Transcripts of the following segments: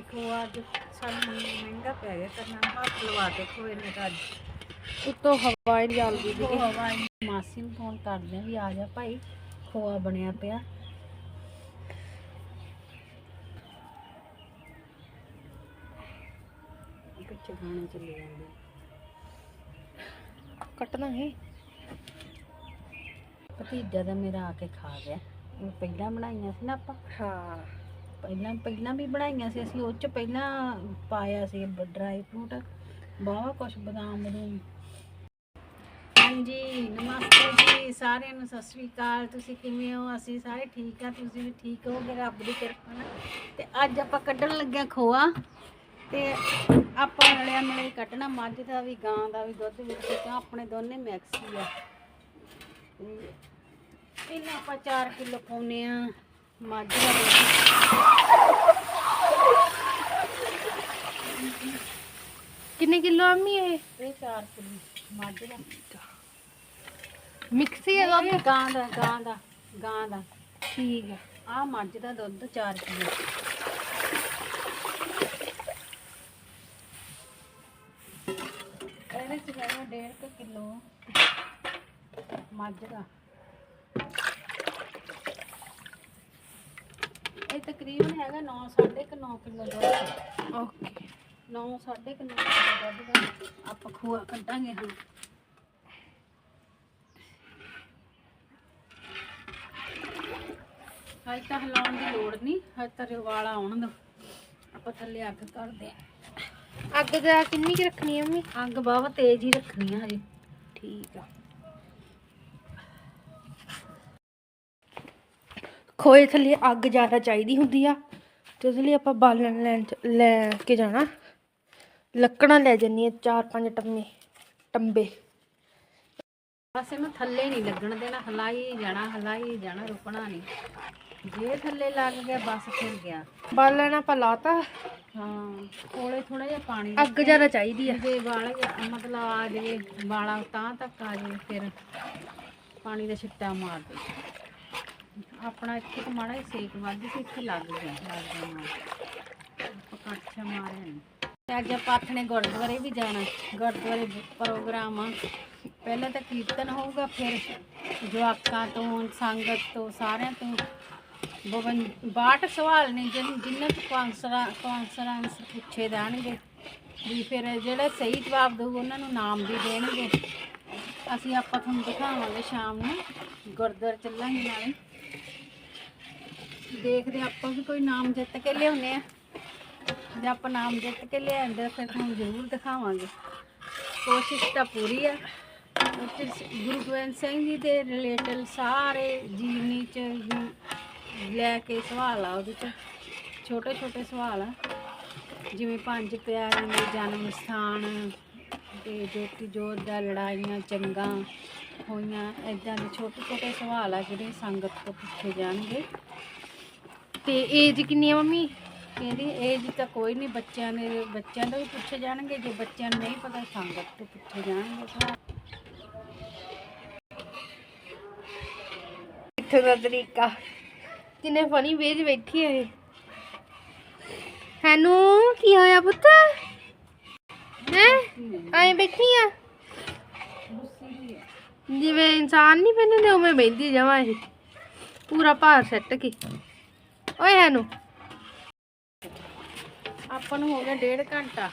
ਕਿ ਖੋਆ ਅੱਜ ਸਾਨੂੰ ਮਹਿੰਗਾ ਪੈ ਗਿਆ ਕਰਨਾ। ਹੱਥ ਲਵਾ ਕੇ ਖੋਏ ਨੇ ਤਾਂ ਅੱਜ। ਉੱਤੋਂ ਹਵਾ ਹੀ। ਨਹੀਂ ਚੱਲਦੀ ਵਾ ਮਾਸੀ ਨੂੰ ਫੋਨ ਕਰਦੇ ਆ ਵੀ ਆ ਜਾ ਭਾਈ ਖੋਆ ਬਣਿਆ ਪਿਆ। ਚੱਲੇ ਜਾਂਦੇ ਕੱਟਣਾ ਹੈ। ਭਤੀਜਾ ਦਾ ਮੇਰਾ ਆ ਕੇ ਖਾ ਗਿਆ। ਉਹ ਪਹਿਲਾਂ ਬਣਾਈਆਂ ਸੀ ਨਾ ਆਪਾਂ। ਹਾਂ। ਪਹਿਲਾਂ ਪਹਿਲਾਂ ਵੀ ਬਣਾਈਆਂ ਸੀ ਅਸੀਂ, ਉਹ ਚ ਪਹਿਲਾਂ ਪਾਇਆ ਸੀ ਡਰਾਈ ਫਰੂਟ ਬਾਵਾ ਕੁਛ ਬਦਾਮ ਬਦੂਮ ਹਾਂਜੀ ਨਮਸਤੇ ਜੀ, ਸਾਰਿਆਂ ਨੂੰ ਸਤਿ ਸ੍ਰੀ ਅਕਾਲ। ਤੁਸੀਂ ਕਿਵੇਂ ਹੋ? ਅਸੀਂ ਸਾਰੇ ਠੀਕ ਆ ਤੁਸੀਂ ਵੀ ਠੀਕ ਹੋਗੇ ਰੱਬ ਦੀ ਕਿਰਪਾ ਨਾਲ। ਤੇ ਅੱਜ ਆਪਾਂ ਕੱਢਣ ਲੱਗਿਆ ਖੋਆ। ਤੇ ਆਪਾਂ ਰਲਿਆ ਮਿਲੇ ਹੀ ਕੱਢਣਾ ਮੱਝ ਦਾ ਵੀ, ਗਾਂ ਦਾ ਵੀ, ਦੁੱਧ ਵਿੱਚ ਕਿਉਂ ਆਪਣੇ ਦੋਨੇ ਮਿਕਸ ਹੀ ਆ। ਇਹਨਾਂ ਆਪਾਂ 4 ਕਿਲੋ ਪਾਉਨੇ ਆ ਮੱਝ ਦਾ ਦੁੱਧ ਕਿੰਨੇ ਕਿਲੋ ਆਮੀ ਇਹ? ਇਹ 4 ਕਿਲੋ ਮੱਝ ਦਾ। ਮਿਕਸੀ ਹੈ ਇਹ ਗਾਂ ਦਾ ਗਾਂ ਦਾ ਗਾਂ ਦਾ। ਠੀਕ ਹੈ ਆ ਮੱਝ ਦਾ ਦੁੱਧ 4 ਕਿਲੋ। ਇਹਦੇ ਚ ਹੈਗਾ 1.5 ਕਿਲੋ ਮੱਝ ਦਾ। ਇਹ ਤਕਰੀਬਨ ਹੈਗਾ 9 9.5 ਕਿਲੋ ਦੁੱਧ ਓਕੇ। 9 9.5 ਕਿਲੋ ਦੁੱਧ ਦਾ ਆਪਾਂ ਖੋਆ ਕੱਢਾਂਗੇ ਹੁਣ। ਹਜੇ ਤਾਂ ਹਿਲਾਉਣ ਦੀ ਲੋੜ ਨਹੀਂ ਹਜੇ ਤਾਂ ਰਵਾਲਾ ਆਉਣ ਦੋ। ਆਪਾਂ ਥੱਲੇ ਅੱਗ ਕਰਦੇ ਆਂ। ਅੱਗ ਦਾ ਕਿੰਨੀ ਕੁ ਰੱਖਣੀ ਹੈ ਮੰਮੀ? ਅੱਗ ਬਹੁਤ ਤੇਜ਼ ਹੀ ਰੱਖਣੀ ਆ ਹਜੇ। ਠੀਕ ਆ। ਖੋਏ ਥੱਲੇ ਅੱਗ ਜ਼ਿਆਦਾ ਚਾਹੀਦੀ ਹੁੰਦੀ ਆ ਤੇ ਉਹਦੇ ਲਈ ਆਪਾਂ ਬਾਲਣ ਲੈਣ ਲੈ ਕੇ ਜਾਣਾ। ਲੱਕੜਾਂ ਲੈ ਜੰਨੀ ਚਾਰ ਪੰਜ ਟੰਮੇ ਟੰਬੇ। ਬਸ ਇਹਨੂੰ ਥੱਲੇ ਨਹੀਂ ਲੱਗਣ ਦੇਣਾ ਹਲਾਈ ਜਾਣਾ ਹਲਾਈ ਜਾਣਾ ਰੁਕਣਾ ਨਹੀਂ। ਜੇ ਥੱਲੇ ਲੱਗ ਗਿਆ ਬਸ ਫਿਰ ਗਿਆ। ਬਾਲਣ ਆਪਾਂ ਲਾਤਾ। ਹਾਂ ਕੋਲੇ ਥੋੜਾ ਜਿਹਾ ਪਾਣੀ ਅੱਗ ਜ਼ਿਆਦਾ ਚਾਹੀਦੀ ਆ। ਜੇ ਵਾਲ ਮਤਲਬ ਆ ਜਾਵੇ ਵਾਲਾ ਤਾਂ ਤੱਕ ਆ ਜਾਵੇ ਫਿਰ ਪਾਣੀ ਦਾ ਛਿੱਟਾ ਮਾਰ ਦੇ। ਆਪਣਾ ਇੱਥੇ ਤਾਂ ਮਾੜਾ ਹੀ ਸੇਕ ਵੱਧ ਸੀ, ਇੱਥੇ ਲੱਗ ਗਿਆ ਲੱਗ ਗਿਆ ਮਾਰ ਆਪਾਂ ਮਾਰਿਆ ਤੇ ਅੱਜ ਆਪਾਂ ਆਥਣੇ ਗੁਰਦੁਆਰੇ ਵੀ ਜਾਣਾ, ਗੁਰਦੁਆਰੇ ਪ੍ਰੋਗਰਾਮ ਆ। ਪਹਿਲਾਂ ਤਾਂ ਕੀਰਤਨ ਹੋਊਗਾ, ਫਿਰ ਜਵਾਕਾਂ ਤੋਂ, ਸੰਗਤ ਤੋਂ, ਸਾਰਿਆਂ ਤੋਂ। ਬਵਨ 62 ਸਵਾਲ ਨੇ, ਜਿਨ ਜਿਨ੍ਹਾਂ ਤੋਂ ਕੌਂਸਰਾਂ ਕੌਂਸਰਾਂ ਪੁੱਛੇ ਜਾਣਗੇ। ਵੀ ਫਿਰ ਜਿਹੜਾ ਸਹੀ ਜਵਾਬ ਦਊ ਉਹਨਾਂ ਨੂੰ ਨਾਮ ਵੀ ਦੇਣਗੇ। ਅਸੀਂ ਆਪਾਂ ਤੁਹਾਨੂੰ ਦਿਖਾਵਾਂਗੇ ਸ਼ਾਮ ਨੂੰ, ਗੁਰਦੁਆਰੇ ਚੱਲਾਂਗੇ ਨਾਲੇ। ਦੇਖਦੇ ਆਪਾਂ ਵੀ ਕੋਈ ਨਾਮ ਜਿੱਤ ਕੇ ਲਿਆਉਨੇ ਆ ਜੇ ਆਪਾਂ ਨਾਮ ਜਿੱਤ ਕੇ ਲਿਆਂਦੇ ਫਿਰ ਤੁਹਾਨੂੰ ਜ਼ਰੂਰ ਦਿਖਾਵਾਂਗੇ। ਕੋਸ਼ਿਸ਼ ਤਾਂ ਪੂਰੀ ਆ। ਗੁਰੂ ਗੋਬਿੰਦ ਸਿੰਘ ਜੀ ਦੇ ਰਿਲੇਟਡ ਸਾਰੇ ਜੀਵਨੀ ਚ ਵੀ ਲੈ ਕੇ ਸਵਾਲ ਆ ਉਹਦੇ ਚ। ਛੋਟੇ ਛੋਟੇ ਸਵਾਲ ਆ। ਜਿਵੇਂ ਪੰਜ ਪਿਆਰਿਆਂ ਦੇ ਜਨਮ ਸਥਾਨ ਤੇ ਜੋਤੀ ਜੋਤ ਦਾ ਲੜਾਈਆਂ ਚੰਗਾ ਹੋਈਆਂ ਐਦਾਂ ਦੇ ਛੋਟੇ ਛੋਟੇ ਸਵਾਲ ਆ ਜਿਹੜੇ ਸੰਗਤ ਤੋਂ ਪੁੱਛੇ ਜਾਣਗੇ। ਤੇ ਏਜ ਕਿੰਨੀ ਆ ਮੰਮੀ? ਕਹਿੰਦੀ ਏਜ ਤਾਂ ਕੋਈ ਨਹੀਂ ਬੱਚਿਆਂ ਦੇ ਬੱਚਿਆਂ ਤੋਂ ਵੀ ਪੁੱਛੇ ਜਾਣਗੇ ਜੇ ਬੱਚਿਆਂ ਨੂੰ ਨਹੀਂ ਪਤਾ ਸੰਗਤ ਤੋਂ ਪੁੱਛੇ ਜਾਣਗੇ ਸਵਾਲ ਇੱਥੇ ਦਾ ਤਰੀਕਾ? ਕਿੰਨੇ ਫਨੀ ਵੇਜ ਬੈਠੀ ਹੈ ਹੈਨੂ ਕੀ ਹੋਇਆ ਪੁੱਤ? ਹੈ? ਐਂ ਬੈਠੀ ਆ? ਜਿਵੇਂ ਇਨਸਾਨ ਨਹੀਂ ਪੈਂਦੇ ਉਵੇਂ ਬੈਠੀ ਜਾਵਾਂ ਇਹ। ਪੂਰਾ ਭਾਰ ਸੱਟ ਕੇ। ਓਏ ਹੈਨੂ। ਆਪਾਂ ਨੂੰ ਹੋ ਗਿਆ ਡੇਢ ਘੰਟਾ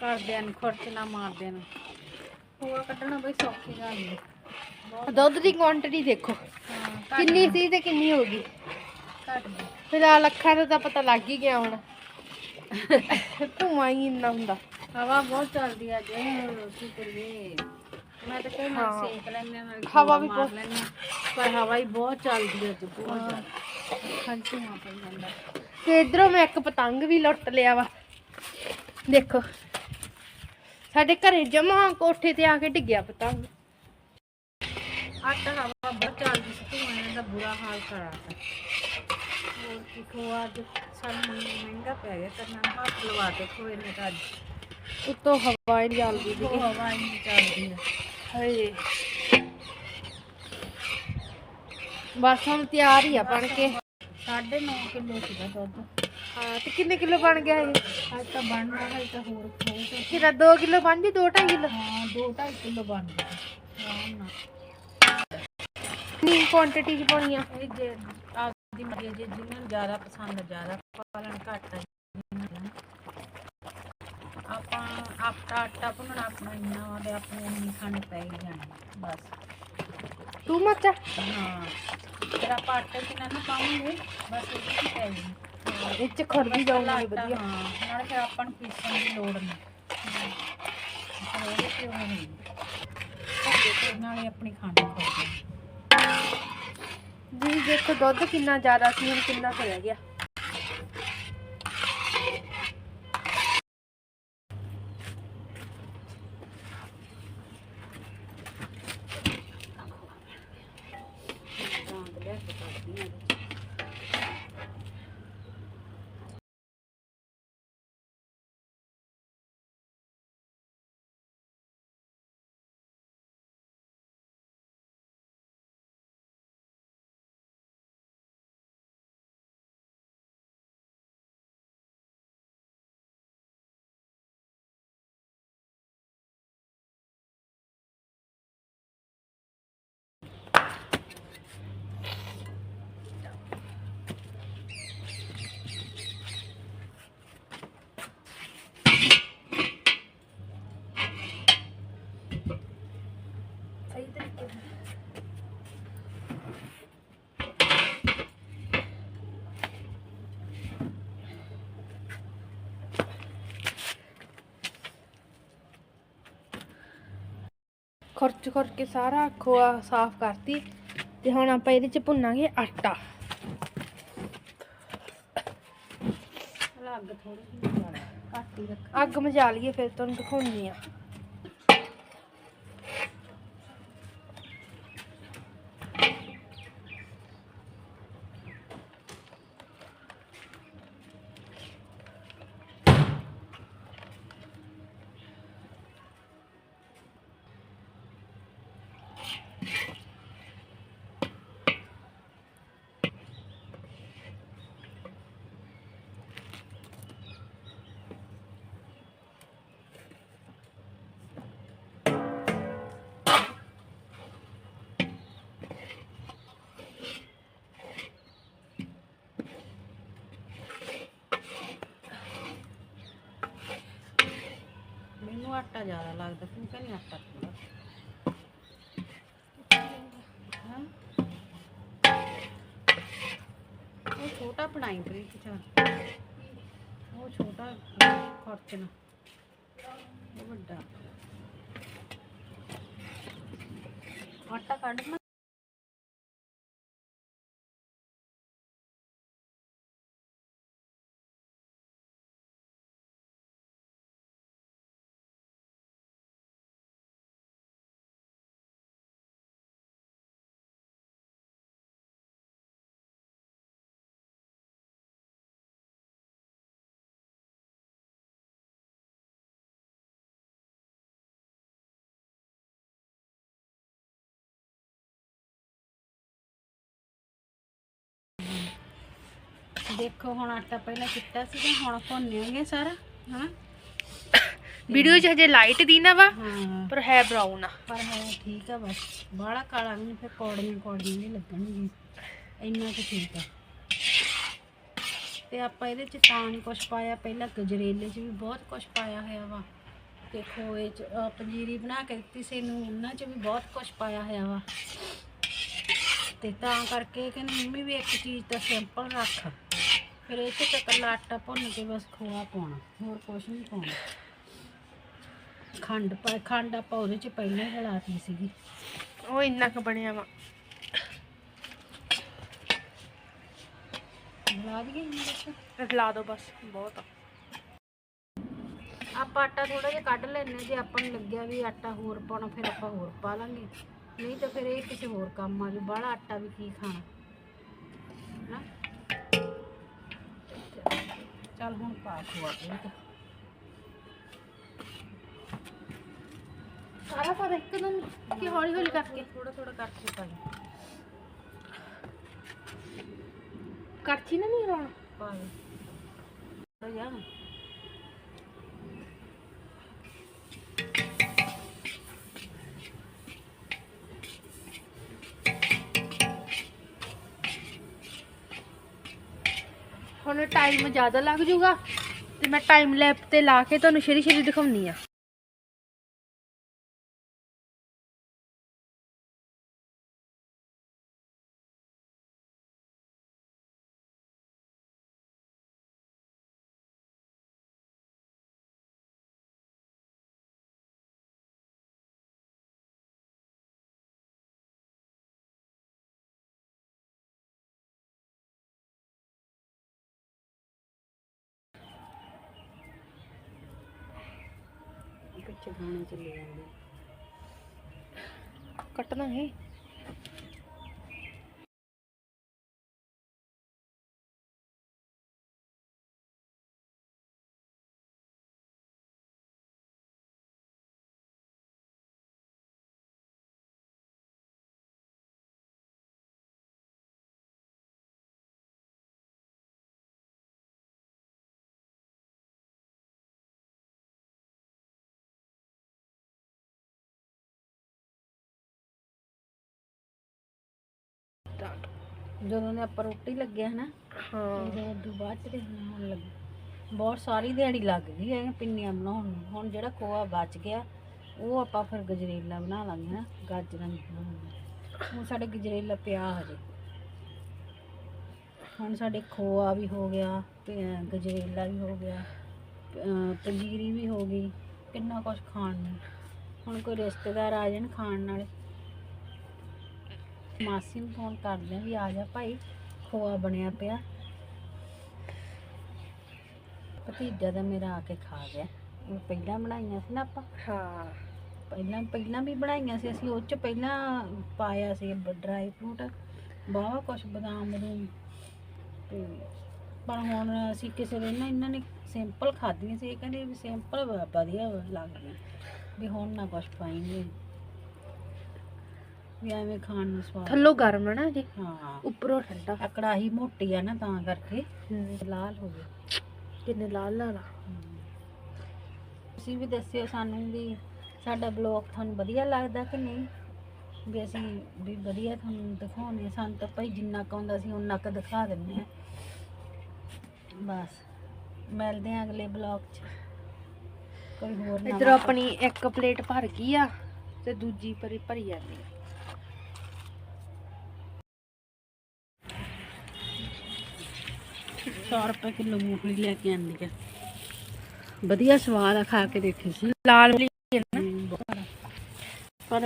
ਕਰਦਿਆਂ ਨੂੰ ਖੁਰਚਣਾ ਮਾਰਦਿਆਂ ਨੂੰ। ਖੋਆ ਕੱਢਣਾ ਬਈ ਸੌਖੀ ਗੱਲ ਨਹੀਂ ਦੁੱਧ ਦੀ ਕੁਆਂਟੀਟੀ ਦੇਖੋ। ਹਾਂ, ਘੱਟ ਕਿੰਨੀ ਸੀ ਤੇ ਕਿੰਨੀ ਹੋ ਗਈ? ਘੱਟ ਗਈ। ਫਿਲਹਾਲ ਅੱਖਾਂ ਦਾ ਤਾਂ ਪਤਾ ਲੱਗ ਹੀ ਗਿਆ ਹੁਣ। ਧੂਆਂ ਹੀ ਇੰਨਾ ਹੁੰਦਾ। ਹਵਾ ਬਹੁਤ ਚੱਲਦੀ ਆ ਜੇ ਕੀ ਕਰੀਏ। ਮੈਂ ਤਾਂ ਕੋਈ ਹਾਂ। ਸੇਕ ਲੈਣੇ ਨਾਲ ਹਵਾ ਵੀ ਬਹੁਤ-। ਪਰ ਹਵਾ ਹੀ ਬਹੁਤ ਚੱਲਦੀ ਆ ਅੱਜ ਬਹੁਤ ਜ਼ਿਆਦਾ। ਪਈ ਜਾਂਦਾ। ਤੇ ਇਧਰੋਂ ਮੈਂ ਇੱਕ ਪਤੰਗ ਵੀ ਲੁੱਟ ਲਿਆ ਵਾ। ਦੇਖੋ ਸਾਡੇ ਘਰੇ ਜਮਾ ਕੋਠੇ ਤੇ ਆ ਕੇ ਡਿੱਗਿਆ ਪਤੰਗ। ਅੱਟ ਹਵਾ ਬਹੁਤ ਚੱਲਦੀ ਸੀ ਧੂਆਂ ਦਾ ਬੁਰਾ ਹਾਲ ਕਰਾਤਾ ਹੋਰ ਕੀ ਖੋਆ ਅੱਜ ਸਾਨੂੰ ਮਹਿੰਗਾ ਪੈ ਗਿਆ ਕਰਨਾ ਹੱਥ ਲਵਾ ਕੇ ਖੋਏ ਨੇ ਤਾਂ ਅੱਜ। ਉੱਤੋਂ ਹਵਾ ਹੀ ਨਹੀਂ ਚੱਲਦੀ ਹਵਾ ਹੀ ਨਹੀਂ ਚੱਲਦੀ। ਹਾਏ। ਬਸ ਹੁਣ ਤਿਆਰ ਹੀ ਆ ਬਣ ਕੇ। 9.5 ਕਿਲੋ ਸੀਗਾ ਦੁੱਧ। ਹਾਂ ਤੇ ਕਿੰਨੇ ਕਿਲੋ ਬਣ ਗਿਆ ਇਹ? ਅੱਜ ਤਾਂ ਬਣਨਾ ਹੈ ਤਾਂ ਹੋਰ ਹੋਊਗਾ ਕਿੰਨਾ 2 ਕਿਲੋ ਬਣ ਜੀ 2.5 ਕਿਲੋ? ਹਾਂ 2.5 ਕਿਲੋ ਬਣ ਗਿਆ। ਆਰਾਮ ਨਾਲ। ਕਿੰਨੀ ਕੁਆਂਟੀਟੀ ਚ ਪਾਉਣੀ ਆ ਇਹ ਜੇ ਆਪਦੀ ਮਰਜ਼ੀ ਜੇ ਜਿਹਨਾਂ ਨੂੰ ਜ਼ਿਆਦਾ ਪਸੰਦ ਜ਼ਿਆਦਾ ਪਾਲਣ ਘੱਟ ਨੂੰ। ਆਪਾਂ ਆਟਾ ਆਟਾ ਭੁੰਨਣਾ ਆਪਣਾ ਇੰਨਾ ਵਾ ਤੇ ਆਪਣੇ ਇੰਨੀ ਖਾਣੀ ਪੈ ਜਾਣੀ ਬਸ। ਟੂ ਮੱਚ ਹਾਂ। ਫਿਰ ਆਪਾਂ ਆਟੇ ਚ ਨਾ ਪਾਉਂਗੇ ਬਸ ਇਹ ਕੀ ਪੈ ਜਾਣੀ ਇਹ ਚ ਖੜਦੀ ਜਾਊਗੀ ਵਧੀਆ। ਹਾਂ। ਨਾਲੇ ਫਿਰ ਆਪਾਂ ਨੂੰ ਪੀਸਣ ਦੀ ਲੋੜ ਨਹੀਂ। ਫਿਰ ਉਹਦੇ ਤੇ ਉਹ ਨਹੀਂ ਤੇ ਨਾਲੇ ਆਪਣੀ ਖਾਣੀ ਖਾ ਜਾਣੀ ਜੀ ਦੇਖੋ ਦੁੱਧ ਕਿੰਨਾ ਜ਼ਿਆਦਾ ਸੀ ਹੁਣ ਕਿੰਨਾ ਰਹਿ ਗਿਆ। ਖੁਰਚ ਖੁਰ ਕੇ ਸਾਰਾ ਖੋਆ ਸਾਫ਼ ਕਰਤੀ ਤੇ ਹੁਣ ਆਪਾਂ ਇਹਦੇ ਚ ਭੁੰਨਾਂਗੇ ਆਟਾ। ਅਲੱਗ ਥੋੜੀ ਜਿਹੀ ਜ਼ਿਆਦਾ ਘੱਟ ਹੀ ਰੱਖ ਅੱਗ ਮਚਾ ਲਈਏ ਫਿਰ ਤੁਹਾਨੂੰ ਦਿਖਾਉਂਦੀ ਆ ਮੈਨੂੰ ਆਟਾ ਜ਼ਿਆਦਾ ਲੱਗਦਾ ਤੂੰ ਕਹਿੰਦੀ ਆਟਾ ਥੋੜਾ ਹਾਂ ਉਹ ਛੋਟਾ ਬਣਾਈ ਬਰੀਕ ਚ ਉਹ ਛੋਟਾ ਖਰਚਣਾ ਉਹ ਦੇਖੋ ਹੁਣ ਆਟਾ ਪਹਿਲਾਂ ਚਿੱਟਾ ਸੀਗਾ ਹੁਣ ਭੁੰਨਿਆਂਗੇ ਸਾਰਾ ਹਾਂ ਵੀਡੀਓ 'ਚ ਹਜੇ ਲਾਈਟ ਦੀ ਨਾ ਵਾ ਹਾਂ। ਪਰ ਹੈ ਬਰਾਊਨ ਆ। ਪਰ ਹੈ ਠੀਕ ਆ ਬਸ। ਬਾਹਲਾ ਕਾਲਾ ਵੀ ਨਹੀਂ ਫਿਰ ਕੌੜੀਆਂ ਕੌੜੀਆਂ ਨਹੀਂ ਲੱਗਣਗੀਆਂ। ਇੰਨਾ ਕੁ ਠੀਕ ਆ। ਤੇ ਆਪਾਂ ਇਹਦੇ ਚ ਤਾਂ ਨਹੀਂ ਕੁਛ ਪਾਇਆ ਪਹਿਲਾਂ ਗਜਰੇਲੇ ਚ ਵੀ ਬਹੁਤ ਕੁਛ ਪਾਇਆ ਹੋਇਆ ਵਾ। ਤੇ ਖੋਏ ਚ ਅਹ ਪੰਜੀਰੀ ਬਣਾ ਕੇ ਦਿੱਤੀ ਸੀ ਨੂੰ ਉਹਨਾਂ ਚ ਵੀ ਬਹੁਤ ਕੁਛ ਪਾਇਆ ਹੋਇਆ ਵਾ। ਤੇ ਤਾਂ ਕਰਕੇ ਕਹਿੰਦੀ ਮੰਮੀ ਵੀ ਇੱਕ ਚੀਜ਼ ਤਾਂ ਸਿੰਪਲ ਰੱਖ। ਫਿਰ ਇਹ ਚ ਤਾਂ ਇਕੱਲਾ ਆਟਾ ਭੁੰਨ ਕੇ ਬਸ ਖੋਆ ਪਾਉਣਾ ਹੋਰ ਕੁਛ ਨਹੀਂ ਪਾਉਣਾ। ਖੰਡ ਪਾ ਖੰਡ ਆਪਾਂ ਉਹਦੇ ਚ ਪਹਿਲਾਂ ਹੀ ਰਲਾਤੀ ਸੀਗੀ। ਉਹ ਇੰਨਾ ਕੁ ਬਣਿਆ ਵਾ। ਰਲਾ ਦਈਏ ਇਹਨੂੰ ਵਿੱਚ ਰਲਾ ਦੋ ਬਸ ਬਹੁਤ ਆ। ਆਪਾਂ ਆਟਾ ਥੋੜਾ ਜਿਹਾ ਕੱਢ ਲੈਣੇ ਜੇ ਆਪਾਂ ਨੂੰ ਲੱਗਿਆ ਵੀ ਆਟਾ ਹੋਰ ਪਾਉਣਾ ਫਿਰ ਆਪਾਂ ਹੋਰ ਪਾ ਲਾਂਗੇ। ਨਹੀਂ ਤਾਂ ਫਿਰ ਇਹ ਕਿਸੇ ਹੋਰ ਕੰਮ ਆ ਜੂ ਬਾਹਲਾ ਆਟਾ ਵੀ ਕੀ ਖਾਣਾ। ਨਾ ਚੱਲ ਹੁਣ ਪਾ ਖਵਾ ਦੇ ਸਾਰਾ ਪਰ ਇੱਕਦਮ ਕਿ ਹੌਲੀ ਹੌਲੀ ਕਰਕੇ। ਥੋੜਾ ਥੋੜਾ ਕਰਕੇ ਪਾ ਦੇ। ਕਰਚੀ ਨਾ ਨਹੀਂ ਲਾਉਣਾ ਪਾ ਦੇ। ਛੋਟਾ ਜਿਹਾ ਹੁਣ ਟਾਈਮ ਜ਼ਿਆਦਾ ਲੱਗ ਜਾਊਗਾ ਤੇ ਮੈਂ ਟਾਈਮ ਲੈਪ ਤੇ ਲਾ ਕੇ ਤੁਹਾਨੂੰ ਸ਼ੇਰੀ ਸ਼ੇਰੀ ਦਿਖਾਉਣੀ ਆ ਪਿੱਛੇ ਗਾਣੇ ਜਾਂਦੇ। ਕੱਟਣਾ ਹੈ। ਜਦੋਂ ਨੇ ਆਪਾਂ ਰੋਟੀ ਲੱਗਿਆ ਹਨਾ ਹਾਂ। ਉਦੋਂ ਉਦੋਂ ਬਾਅਦ ਚ ਤੇ ਹੁਣ ਲੱਗੀ। ਬਹੁਤ ਸਾਰੀ ਦਿਹਾੜੀ ਲੱਗ ਗਈ ਐ ਪਿੰਨੀਆਂ ਬਣਾਉਣ ਨੂੰ। ਹੁਣ ਜਿਹੜਾ ਖੋਆ ਬਚ ਗਿਆ ਉਹ ਆਪਾਂ ਫਿਰ ਗਜਰੇਲਾ ਬਣਾ ਲਾਂਗੇ ਨਾ ਗਾਜਰਾਂ ਦੀ ਬਣਾਉਣੀ ਹੁਣ ਸਾਡੇ ਗਜਰੇਲਾ ਪਿਆ ਹਜੇ। ਹੁਣ ਸਾਡੇ ਖੋਆ ਵੀ ਹੋ ਗਿਆ ਗਜਰੇਲਾ ਵੀ ਹੋ ਗਿਆ ਪੰਜੀਰੀ ਵੀ ਹੋ ਗਈ ਕਿੰਨਾ ਕੁਝ ਖਾਣ ਨੂੰ। ਹੁਣ ਕੋਈ ਰਿਸ਼ਤੇਦਾਰ ਆ ਜਾਣ ਖਾਣ ਨਾਲ ਮਾਸੀ ਨੂੰ ਫੋਨ ਕਰਦੇ ਆ ਵੀ ਆ ਜਾ ਭਾਈ ਖੋਆ ਬਣਿਆ ਪਿਆ। ਭਤੀਜਾ ਦਾ ਮੇਰਾ ਆ ਕੇ ਖਾ ਗਿਆ। ਉਹ ਪਹਿਲਾਂ ਬਣਾਈਆਂ ਸੀ ਨਾ ਆਪਾਂ। ਹਾਂ। ਪਹਿਲਾਂ ਪਹਿਲਾਂ ਵੀ ਬਣਾਈਆਂ ਸੀ ਅਸੀਂ ਉਹ ਚ ਪਹਿਲਾਂ ਪਾਇਆ ਸੀ ਡਰਾਈ ਫਰੂਟ ਬਾਵਾ ਕੁਛ ਬਦਾਮ ਬਦੂਮ। ਤੇ ਪਰ ਹੁਣ ਅਸੀਂ ਕਿਸੇ ਦੇ ਨਾ ਇਹਨਾਂ ਨੇ ਸਿੰਪਲ ਖਾਧੀਆਂ ਸੀ ਇਹ ਕਹਿੰਦੇ ਵੀ ਸਿੰਪਲ ਵਧੀਆ ਲੱਗਦੀਆਂ ਵੀ ਹੁਣ ਨਾ ਕੁਛ ਪਾਏਂਗੇ ਵੀ ਐਵੇਂ ਖਾਣ ਨੂੰ ਸਵਾਦ ਥੱਲੋਂ ਗਰਮ ਹੈ ਨਾ ਜੀ। ਹਾਂ। ਉੱਪਰੋਂ ਠੰਡਾ। ਆ ਕੜਾਹੀ ਮੋਟੀ ਆ ਨਾ ਤਾਂ ਕਰਕੇ। ਲਾਲ ਹੋ ਗਈ। ਕਿੰਨੇ ਲਾਲ ਲਾਲ ਆ। ਤੁਸੀਂ ਵੀ ਦੱਸਿਓ ਸਾਨੂੰ ਵੀ ਸਾਡਾ ਬਲੌਗ ਤੁਹਾਨੂੰ ਵਧੀਆ ਲੱਗਦਾ ਕਿ ਨਹੀਂ? ਵੀ ਅਸੀਂ ਵੀ ਵਧੀਆ ਤੁਹਾਨੂੰ ਦਿਖਾਉਂਦੇ ਹਾਂ। ਸਾਨੂੰ ਤਾਂ ਭਾਈ ਜਿੰਨਾ ਕੁ ਆਉਂਦਾ ਸੀ ਉਨਾ ਕੁ ਦਿਖਾ ਦਿੰਦੇ ਆ ਬਸ। ਮਿਲਦੇ ਆ ਅਗਲੇ ਬਲੌਗ 'ਚ। ਕੋਈ ਹੋਰ ਨਵਾਂ ਇੱਧਰ ਆਪਣੀ ਇੱਕ ਪਲੇਟ ਭਰ ਗਈ ਆ ਤੇ ਦੂਜੀ ਭਰੀ ਭਰੀ ਜਾਂਦੀ ਆ। ਸੌ ਰੁਪਏ ਕਿਲੋ ਮੂੰਗਫਲੀ ਲੈ ਕੇ ਆਂਦੀ ਆ। ਵਧੀਆ ਸਵਾਦ ਆ ਖਾ ਕੇ ਦੇਖੀ ਸੀ। ਲਾਲ ਵਾਲੀ ਪਰ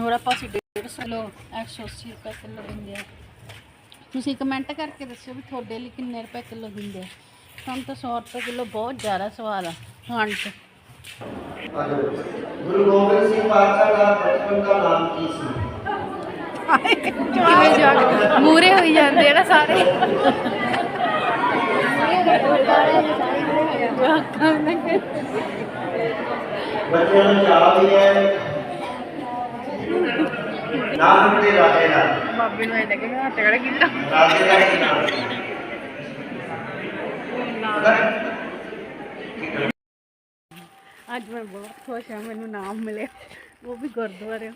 ਹੋਰ ਆਪਾਂ ਸੀ 150 ਕਿਲੋ 180 ਰੁਪਏ ਕਿਲੋ ਦਿੰਦੇ ਆ। ਤੁਸੀਂ ਕਮੈਂਟ ਕਰਕੇ ਦੱਸਿਓ ਵੀ ਤੁਹਾਡੇ ਲਈ ਕਿੰਨੇ ਰੁਪਏ ਕਿਲੋ ਦਿੰਦੇ ਆ। ਸਾਨੂੰ ਤਾਂ 100 ਰੁਪਏ ਕਿਲੋ ਬਹੁਤ ਜ਼ਿਆਦਾ ਸਵਾਦ ਆ ਖਾਣ 'ਚ। ਗੁਰੂ ਗੋਬਿੰਦ ਸਿੰਘ ਪਾਤਸ਼ਾਹ ਦਾ ਬਚਪਨ ਦਾ ਨਾਮ ਕੀ ਸੀ? ਮੂਰੇ ਹੋਈ ਜਾਂਦੇ ਆ ਨਾ ਸਾਰੇ। ਬੱਚਿਆਂ ਨੂੰ ਚਾਹ ਵੀ ਹੈ। ਨਾਮ ਦੇ ਰਾਜੇ ਦਾ ਬਾਬੇ ਨੂੰ ਐ ਲੱਗੇ ਮੈਂ ਹੱਥ ਕੜਾ ਕੀਤਾ ਰਾਜੇ ਦਾ ਕੀ ਨਾਮ ਅੱਜ ਮੈਂ ਬਹੁਤ ਖੁਸ਼ ਹਾਂ ਮੈਨੂੰ ਨਾਮ ਮਿਲਿਆ। ਉਹ ਵੀ ਗੁਰਦੁਆਰੇ।